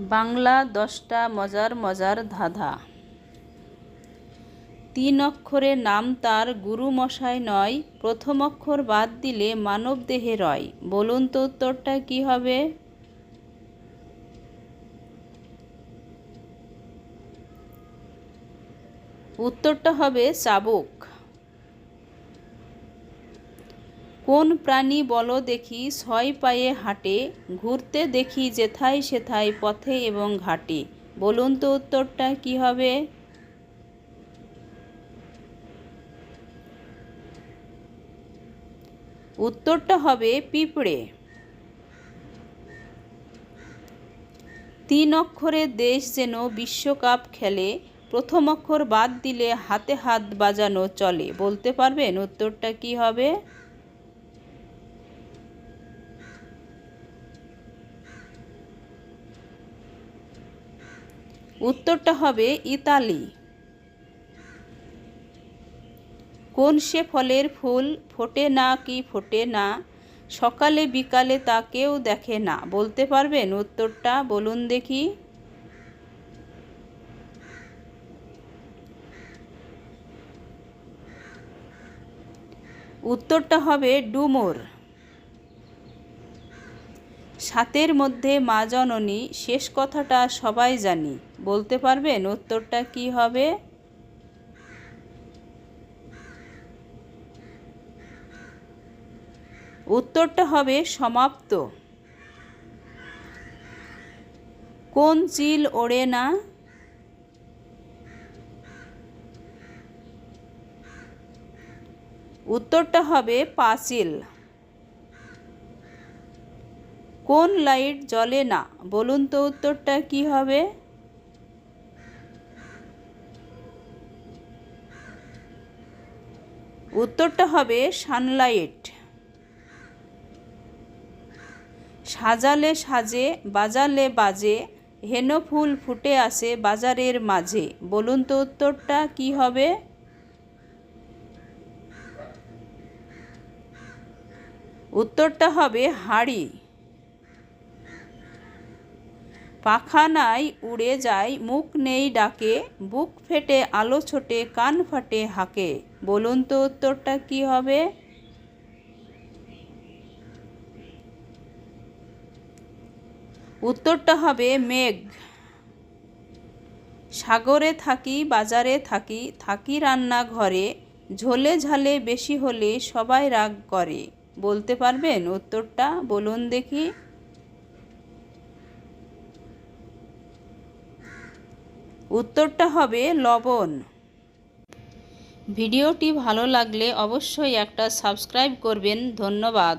বাংলা দশটা মজার মজার ধাঁধা। তিন অক্ষরে নাম তার গুরুমশাই নয়, প্রথম অক্ষর বাদ দিলে মানব দেহে রয়। বলুন তো উত্তরটা কি হবে? উত্তরটা হবে চাবুক। কোন প্রাণী বলো দেখি, ছয় পায়ে হাঁটে, ঘুরতে দেখি যেথায় সেথায় পথে এবং ঘাটে। বলুন তো উত্তরটা কি হবে? উত্তরটা হবে পিঁপড়ে। তিন অক্ষরে দেশ যেন বিশ্বকাপ খেলে, প্রথম অক্ষর বাদ দিলে হাতে হাত বাজানো চলে। বলতে পারবেন উত্তরটা কি হবে? উত্তরটা হবে ইতালি। কোন সে ফলের ফুল ফোটে না কি ফোটে না, সকালে বিকালে তা কেউ দেখে না। বলতে পারবেন উত্তরটা? বলুন দেখি। উত্তরটা হবে ডুমুর। সাতের মধ্যে মা জননী, শেষ কথাটা সবাই জানি। বলতে পারবেন উত্তরটা কি হবে? উত্তরটা হবে সমাপ্ত। কোন চিল ওড়ে না? উত্তরটা হবে পাঁচিল। কোন লাইট জ্বলে না? বলুন তো উত্তরটা কি হবে? উত্তরটা হবে সানলাইট। সাজালে সাজে, বাজালে বাজে, হেন ফুল ফুটে আসে বাজারের মাঝে। বলুন তো উত্তরটা কি হবে? উত্তরটা হবে হাড়ি। পাখা নাই উড়ে যায়, মুখ নেই ডাকে, বুক ফেটে, আলো ছোটে, কান ফাটে হাঁকে। বলুন তো উত্তরটা কি হবে? উত্তরটা হবে মেঘ। সাগরে থাকি, বাজারে থাকি থাকি রান্না ঘরে ঝোলে ঝালে বেশি হলে সবাই রাগ করে। বলতে পারবেন উত্তরটা? বলুন দেখি। উত্তরটা হবে লবণ। ভিডিওটি ভালো লাগলে অবশ্যই একটা সাবস্ক্রাইব করবেন। ধন্যবাদ।